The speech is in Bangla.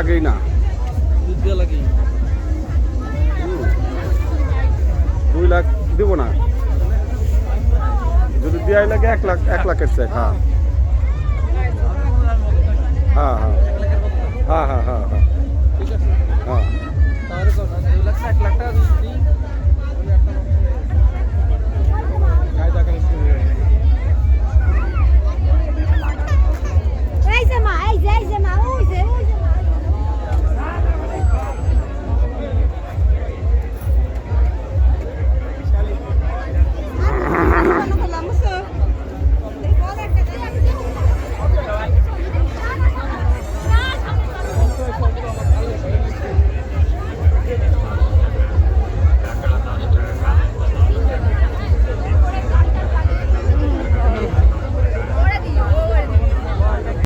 লাগেই না। দুধ দেওয়া লাগে দুই লাখ দিব না। যদি দেওয়াই লাগে এক লাখ এক লাখের চেক হ্যাঁ। হ্যাঁ হ্যাঁ হ্যাঁ। হ্যাঁ হ্যাঁ হ্যাঁ।